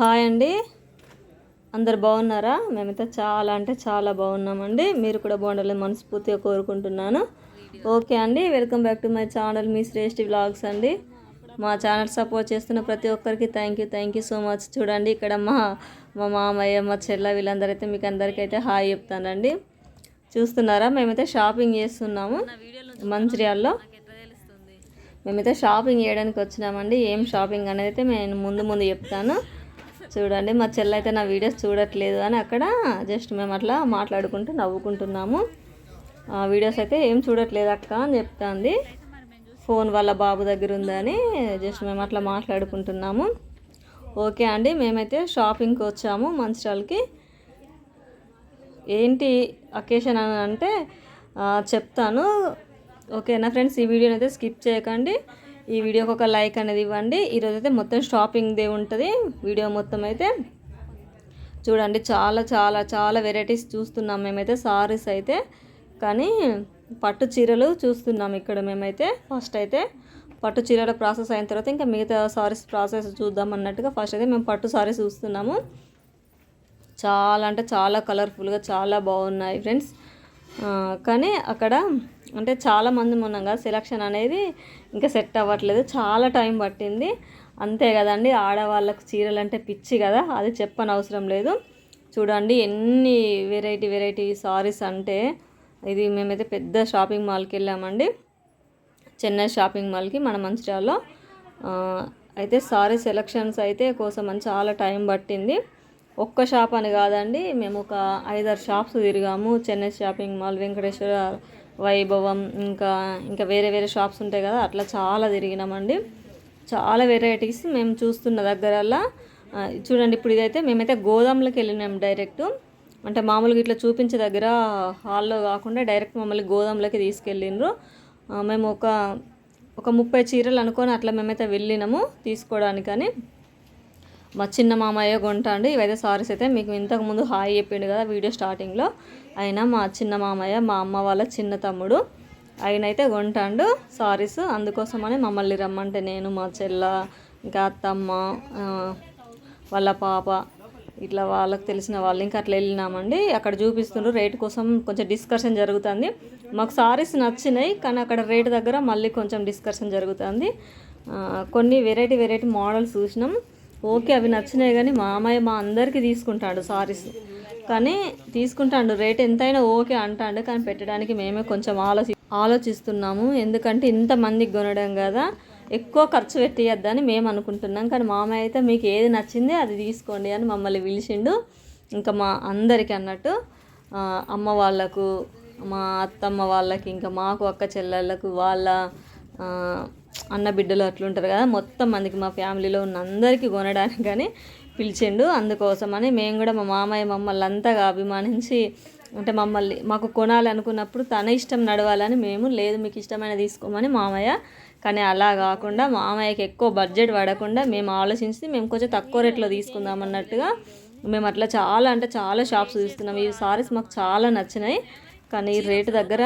Hi అండి. అందరు బాగున్నారా? మేమైతే చాలా అంటే చాలా బాగున్నామండి. మీరు కూడా బాగుండాలని మనస్ఫూర్తిగా కోరుకుంటున్నాను. ఓకే అండి welcome back to my channel me Shreshti vlogs అండి. మా ఛానల్ సపోర్ట్ చేస్తున్న ప్రతి ఒక్కరికి thank you thank you so much చూడండి ఇక్కడ మా మా మామయ్య మా చెల్ల వీళ్ళందరూ అయితే మీకు అందరికైతే హాయ్ చెప్తానండి. చూస్తున్నారా? మేమైతే షాపింగ్ చేస్తున్నాము మంచిర్యాల్లో. మేమైతే షాపింగ్ చేయడానికి వచ్చినామండి. ఏం షాపింగ్ అనేది అయితే నేను ముందు ముందు చెప్తాను. చూడండి మా చెల్లి అయితే నా వీడియోస్ చూడట్లేదు అని అక్కడ జస్ట్ మేము అట్లా మాట్లాడుకుంటూ నవ్వుకుంటున్నాము. ఆ వీడియోస్ అయితే ఏం చూడట్లేదు అక్క అని చెప్తాంది. ఫోన్ వాళ్ళ బాబు దగ్గర ఉందని జస్ట్ మేము అట్లా మాట్లాడుకుంటున్నాము. ఓకే అండి మేమైతే షాపింగ్కి వచ్చాము మంచిర్యాలకి ఏంటి అకేషన్ అని అంటే చెప్తాను. ఓకేనా ఫ్రెండ్స్ ఈ వీడియోని అయితే స్కిప్ చేయకండి. ఈ వీడియోకి ఒక లైక్ అనేది ఇవ్వండి. ఈరోజు అయితే మొత్తం షాపింగ్దే ఉంటుంది. వీడియో మొత్తం అయితే చూడండి. చాలా చాలా చాలా వెరైటీస్ చూస్తున్నాం మేమైతే. సారీస్ అయితే. కానీ పట్టు చీరలు చూస్తున్నాం ఇక్కడ మేమైతే. ఫస్ట్ అయితే పట్టు చీరల ప్రాసెస్ అయిన తర్వాత ఇంకా మిగతా సారీస్ ప్రాసెస్ చూద్దాం అన్నట్టుగా ఫస్ట్ అయితే మేము పట్టు సారీస్ చూస్తున్నాము. చాలా అంటే చాలా కలర్ఫుల్గా చాలా బాగున్నాయి ఫ్రెండ్స్ కానీ అక్కడ అంటే చాలా మంది ఉన్నాం కదా సెలక్షన్ అనేది ఇంకా సెట్ అవ్వట్లేదు. చాలా టైం పట్టింది. అంతే కదండి ఆడవాళ్ళకు చీరలు అంటే పిచ్చి కదా అది చెప్పని అవసరం లేదు. చూడండి ఎన్ని వెరైటీ వెరైటీ సారీస్ అంటే ఇది మేమైతే పెద్ద షాపింగ్ మాల్కి వెళ్ళామండి. చెన్నై షాపింగ్ మాల్కి మన మంచిర్యాలలో. అయితే సారీ సెలక్షన్స్ అయితే కోసం అని చాలా టైం పట్టింది. ఒక్క షాప్ అని కాదండి మేము ఒక ఐదారు షాప్స్ తిరిగాము. చెన్నై షాపింగ్ మాల్ వెంకటేశ్వర వైభవం ఇంకా ఇంకా వేరే వేరే షాప్స్ ఉంటాయి కదా అట్లా చాలా తిరిగినామండి. చాలా వెరైటీస్ మేము చూస్తున్న దగ్గరల్లా చూడండి ఇప్పుడు ఇదైతే మేమైతే గోదాంలోకి వెళ్ళినాం డైరెక్ట్ అంటే మామూలుగా ఇట్లా చూపించే దగ్గర హాల్లో కాకుండా డైరెక్ట్ మమ్మల్ని గోదాంలోకి తీసుకెళ్ళిండ్రు. మేము ఒక ఒక ముప్పై చీరలు అనుకొని అట్లా మేమైతే వెళ్ళినాము తీసుకోవడానికని. మా చిన్న మామయ్య కొంటా అండి ఇవైతే సారీస్ అయితే మీకు ఇంతకు ముందు హాయ్ చెప్పిండు కదా వీడియో స్టార్టింగ్లో ఆయన మా చిన్న మామయ్య మా అమ్మ వాళ్ళ చిన్న తమ్ముడు ఆయన అయితే కొంటాడు సారీస్. అందుకోసమని మమ్మల్ని రమ్మంటే నేను మా చెల్ల ఇంకా అత్తమ్మ వాళ్ళ పాప ఇట్లా వాళ్ళకి తెలిసిన వాళ్ళు ఇంకా అట్లా వెళ్ళినామండి. అక్కడ చూపిస్తుండ్రు రేట్ కోసం కొంచెం డిస్కషన్ జరుగుతుంది. మాకు సారీస్ నచ్చినాయి కానీ అక్కడ రేట్ దగ్గర మళ్ళీ కొంచెం డిస్కషన్ జరుగుతుంది. కొన్ని వెరైటీ వెరైటీ మోడల్స్ చూసినాం. ఓకే అవి నచ్చినాయి కానీ మా అమ్మాయి మా అందరికీ తీసుకుంటాడు సారీస్. కానీ తీసుకుంటాడు రేట్ ఎంతైనా ఓకే అంటాడు కానీ పెట్టడానికి మేమే కొంచెం ఆలోచి ఆలోచిస్తున్నాము. ఎందుకంటే ఇంతమందికి కొనడం కదా ఎక్కువ ఖర్చు పెట్టేయద్దని మేము అనుకుంటున్నాం. కానీ మామయ్య అయితే మీకు ఏది నచ్చింది అది తీసుకోండి అని మమ్మల్ని పిలిచిండు. ఇంకా మా అందరికీ అన్నట్టు అమ్మ వాళ్ళకు మా అత్తమ్మ వాళ్ళకి ఇంకా మాకు అక్క చెల్లెళ్ళకు వాళ్ళ అన్న బిడ్డలు అట్లుంటారు కదా మొత్తం మందికి మా ఫ్యామిలీలో ఉన్న అందరికీ కొనడానికి కానీ పిలిచిండు. అందుకోసమని మేము కూడా మా మామయ్య మమ్మల్ని అంతగా అభిమానించి అంటే మమ్మల్ని మాకు కొనాలి అనుకున్నప్పుడు తన ఇష్టం నడవాలని మేము లేదు మీకు ఇష్టమైన తీసుకోమని మామయ్య. కానీ అలా కాకుండా మామయ్యకి ఎక్కువ బడ్జెట్ పడకుండా మేము ఆలోచించి మేము కొంచెం తక్కువ రేట్లో తీసుకుందాం అన్నట్టుగా మేము అట్లా చాలా అంటే చాలా షాప్స్ తీసుకున్నాం. ఈ సారీస్ మాకు చాలా నచ్చినాయి. కానీ ఈ రేటు దగ్గర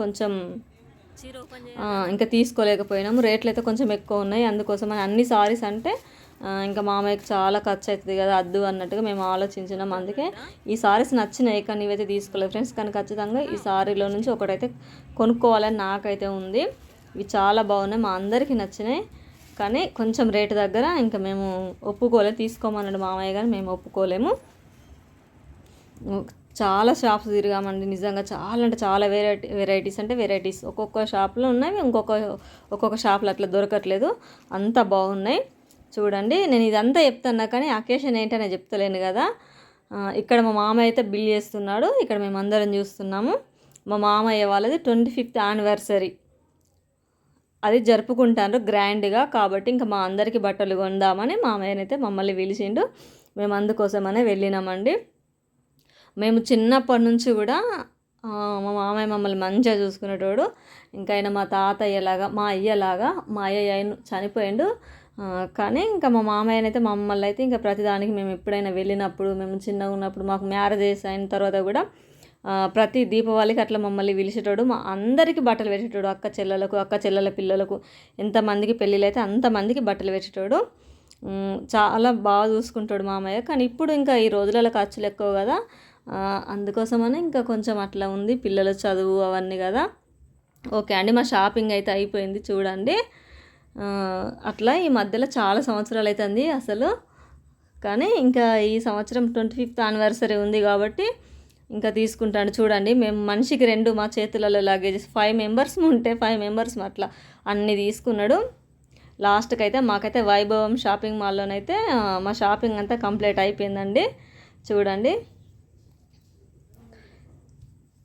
కొంచెం ఇంకా తీసుకోలేకపోయినాము. రేట్లు అయితే కొంచెం ఎక్కువ ఉన్నాయి అందుకోసం అని అన్ని సారీస్ అంటే ఇంకా మామయ్యకి చాలా ఖర్చు అవుతుంది కదా అద్దు అన్నట్టుగా మేము ఆలోచించినాం. అందుకే ఈ సారీస్ నచ్చినాయి. కానీ ఇవైతే తీసుకోలేదు ఫ్రెండ్స్. కానీ ఖచ్చితంగా ఈ సారీలో నుంచి ఒకటైతే కొనుక్కోవాలని నాకైతే ఉంది. ఇవి చాలా బాగున్నాయి. మా అందరికీ నచ్చినాయి. కానీ కొంచెం రేటు దగ్గర ఇంకా మేము ఒప్పుకోలేదు తీసుకోమన్నాడు మామయ్య కానీ మేము ఒప్పుకోలేము. చాలా షాప్స్ తిరిగామండి. నిజంగా చాలా అంటే చాలా వెరైటీ వెరైటీస్ అంటే వెరైటీస్ ఒక్కొక్క షాప్లో ఉన్నాయి ఇంకొక ఒక్కొక్క షాప్లో అట్లా దొరకట్లేదు. అంత బాగున్నాయి. చూడండి నేను ఇదంతా చెప్తున్నా కానీ అకేషన్ ఏంటనే చెప్తలేను కదా. ఇక్కడ మా మామయ్య అయితే బిల్ చేస్తున్నాడు. ఇక్కడ మేము అందరం చూస్తున్నాము. మా మామయ్య వాళ్ళది ట్వంటీ ఫిఫ్త్ యానివర్సరీ అది జరుపుకుంటారు గ్రాండ్గా కాబట్టి ఇంకా మా అందరికీ బట్టలు కొందామని మామయ్యనైతే మమ్మల్ని పిలిచిండు. మేము అందుకోసమనే వెళ్ళినామండి. మేము చిన్నప్పటి నుంచి కూడా మా మామయ్య మమ్మల్ని మంచిగా చూసుకునేటోడు. ఇంకా ఆయన మా తాతయ్యలాగా మా అయ్యలాగా మా అయ్య అయిన- చనిపోయిండు. కానీ ఇంకా మా మామయ్యనైతే మమ్మల్ని అయితే ఇంకా ప్రతిదానికి మేము ఎప్పుడైనా వెళ్ళినప్పుడు మేము చిన్నగా ఉన్నప్పుడు మాకు మ్యారేజ్ అయిన తర్వాత కూడా ప్రతి దీపావళికి అట్లా మమ్మల్ని పిలిచేటోడు. మా అందరికీ బట్టలు పెట్టేటోడు. అక్క చెల్లెలకు అక్క చెల్లెల పిల్లలకు ఎంతమందికి పెళ్ళిళ్ళు అయితే అంతమందికి బట్టలు పెట్టేటోడు. చాలా బాగా చూసుకుంటాడు మామయ్య. కానీ ఇప్పుడు ఇంకా ఈ రోజులలో ఖర్చులు ఎక్కువ కదా. అందుకోసమని ఇంకా కొంచెం అట్లా ఉంది పిల్లల చదువు అవన్నీ కదా. ఓకే అండి మా షాపింగ్ అయితే అయిపోయింది చూడండి. అట్లా ఈ మధ్యలో చాలా సంవత్సరాలు అవుతుంది అసలు. కానీ ఇంకా ఈ సంవత్సరం ట్వంటీ ఫిఫ్త్ యానివర్సరీ ఉంది కాబట్టి ఇంకా తీసుకుంటాను చూడండి. మేము మనిషికి రెండు మా చేతులలో లగేజెస్ ఫైవ్ మెంబర్స్ ఉంటే ఫైవ్ మెంబర్స్ అట్లా అన్నీ తీసుకున్నాడు. లాస్ట్కి అయితే మాకైతే వైభవం షాపింగ్ మాల్లోనైతే మా షాపింగ్ అంతా కంప్లీట్ అయిపోయిందండి. చూడండి.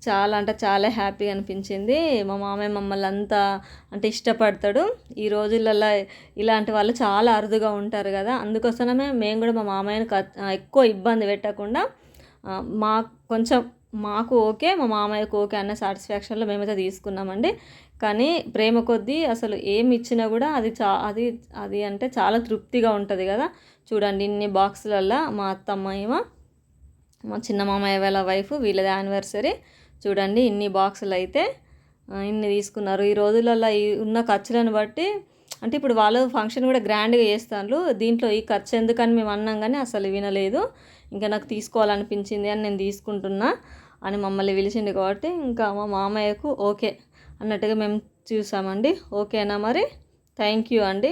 చాలా అంటే చాలా హ్యాపీగా అనిపించింది. మా మామయ్య మమ్మల్ని అంతా అంటే ఇష్టపడతాడు. ఈ రోజులలో ఇలాంటి వాళ్ళు చాలా అరుదుగా ఉంటారు కదా. అందుకోసమే మేము కూడా మా మామయ్యని ఎక్కువ ఇబ్బంది పెట్టకుండా మా కొంచెం మాకు ఓకే మా మామయ్యకు ఓకే అన్న సాటిస్ఫాక్షన్లో మేమైతే తీసుకున్నామండి. కానీ ప్రేమ కొద్దీ అసలు ఏమి ఇచ్చినా కూడా అది చా అది అది అంటే చాలా తృప్తిగా ఉంటుంది కదా. చూడండి ఇన్ని బాక్సులల్లో మా అత్తమ్మ ఏమో మా చిన్న మామయ్య వాళ్ళ వైఫ్ వీళ్ళది యానివర్సరీ. చూడండి ఇన్ని బాక్సులు అయితే ఇన్ని తీసుకున్నారు. ఈ రోజులలో ఈ ఉన్న ఖర్చులను బట్టి అంటే ఇప్పుడు వాళ్ళు ఫంక్షన్ కూడా గ్రాండ్గా చేస్తారు దీంట్లో ఈ ఖర్చు ఎందుకని మేము అన్నాం కానీ అసలు వినలేదు. ఇంకా నాకు తీసుకోవాలనిపించింది అని నేను తీసుకుంటున్నా అని మమ్మల్ని పిలిచింది కాబట్టి ఇంకా మా మామయ్యకు ఓకే అన్నట్టుగా మేము చూసామండి. ఓకేనా మరి? థ్యాంక్ యూ అండి.